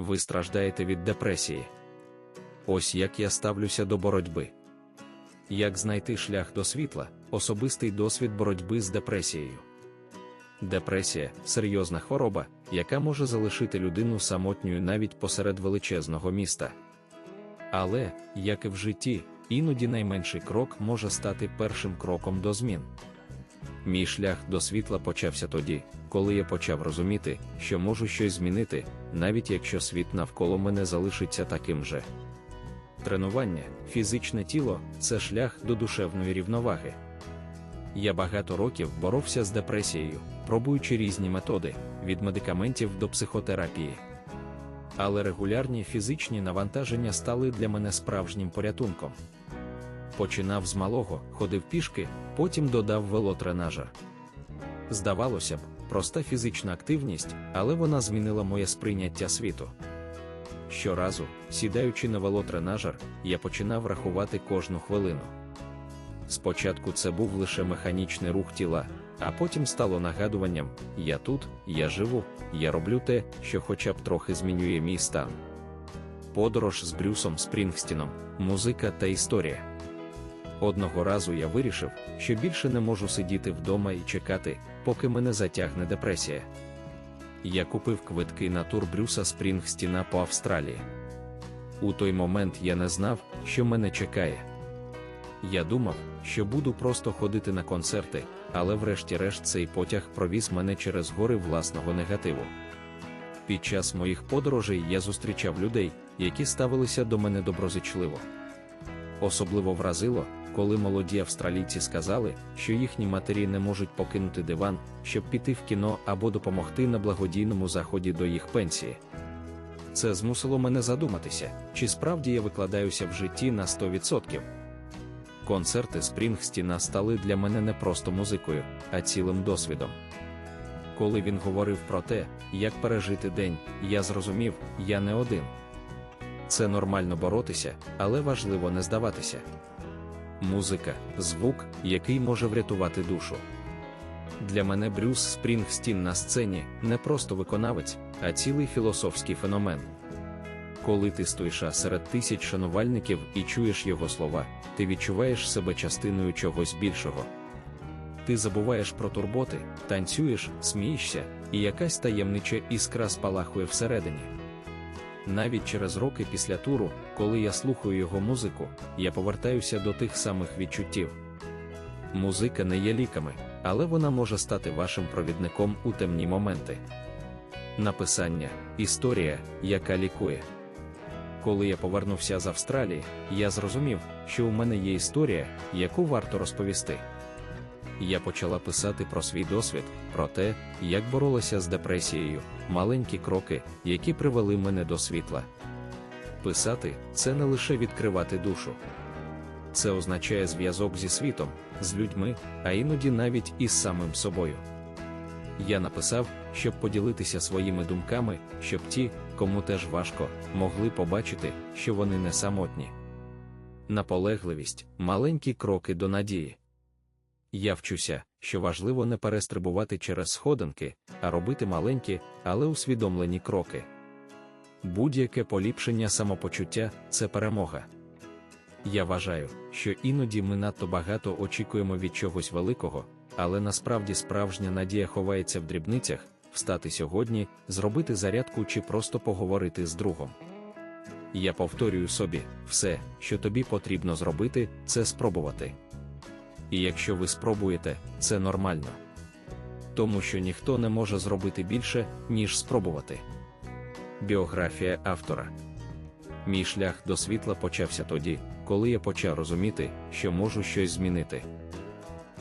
ви страждаєте від депресії. Ось як я ставлюся до боротьби. Як знайти шлях до світла, особистий досвід боротьби з депресією. Депресія серйозна хвороба, яка може залишити людину самотньою навіть посеред величезного міста. Але, як і в житті, іноді найменший крок може стати першим кроком до змін. Мій шлях до світла почався тоді, коли я почав розуміти, що можу щось змінити, навіть якщо світ навколо мене залишиться таким же. Тренування, фізичне тіло це шлях до душевної рівноваги. Я багато років боровся з депресією, пробуючи різні методи від медикаментів до психотерапії. Але регулярні фізичні навантаження стали для мене справжнім порятунком. Починав з малого, ходив пішки, потім додав велотренажер. Здавалося б, проста фізична активність, але вона змінила моє сприйняття світу. Щоразу, сідаючи на велотренажер, я починав рахувати кожну хвилину. Спочатку це був лише механічний рух тіла, а потім стало нагадуванням: я тут, я живу, я роблю те, що хоча б трохи змінює мій стан. Подорож з Брюсом Спрінгстіном, музика та історія. Одного разу я вирішив, що більше не можу сидіти вдома і чекати, поки мене затягне депресія. Я купив квитки на тур Брюса Спрінгстіна по Австралії. У той момент я не знав, що мене чекає. Я думав, що буду просто ходити на концерти, але врешті-решт цей потяг провіз мене через гори власного негативу. Під час моїх подорожей я зустрічав людей, які ставилися до мене доброзичливо. Особливо вразило, коли молоді австралійці сказали, що їхні матері не можуть покинути диван, щоб піти в кіно або допомогти на благодійному заході до їх пенсії. Це змусило мене задуматися, чи справді я викладаюся в житті на 100%. Концерти Спрінгстіна стали для мене не просто музикою, а цілим досвідом. Коли він говорив про те, як пережити день, я зрозумів, я не один. Це нормально боротися, але важливо не здаватися. Музика звук, який може врятувати душу. Для мене Брюс Спрінгстін на сцені не просто виконавець, а цілий філософський феномен. Коли ти стоїш серед тисяч шанувальників і чуєш його слова, ти відчуваєш себе частиною чогось більшого. Ти забуваєш про турботи, танцюєш, смієшся, і якась таємнича іскра спалахує всередині. Навіть через роки після туру, коли я слухаю його музику, я повертаюся до тих самих відчуттів. Музика не є ліками, але вона може стати вашим провідником у темні моменти. Написання історія, яка лікує. Коли я повернувся з Австралії, я зрозумів, що у мене є історія, яку варто розповісти. Я почала писати про свій досвід, про те, як боролася з депресією, маленькі кроки, які привели мене до світла. Писати це не лише відкривати душу. Це означає зв'язок зі світом, з людьми, а іноді навіть із самим собою. Я написав, щоб поділитися своїми думками, щоб ті, кому теж важко, могли побачити, що вони не самотні. Наполегливість, маленькі кроки до надії. Я вчуся, що важливо не перестрибувати через сходинки, а робити маленькі, але усвідомлені кроки. Будь-яке поліпшення самопочуття це перемога. Я вважаю, що іноді ми надто багато очікуємо від чогось великого, але насправді справжня надія ховається в дрібницях встати сьогодні, зробити зарядку чи просто поговорити з другом. Я повторюю собі, все, що тобі потрібно зробити, це спробувати. І якщо ви спробуєте, це нормально. Тому що ніхто не може зробити більше, ніж спробувати. Біографія автора Мій шлях до світла почався тоді, коли я почав розуміти, що можу щось змінити.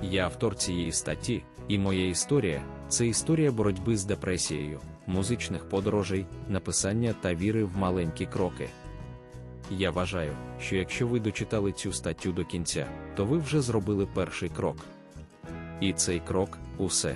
Я автор цієї статті, і моя історія це історія боротьби з депресією, музичних подорожей, написання та віри в маленькі кроки. Я вважаю, що якщо ви дочитали цю статтю до кінця, то ви вже зробили перший крок. І цей крок усе.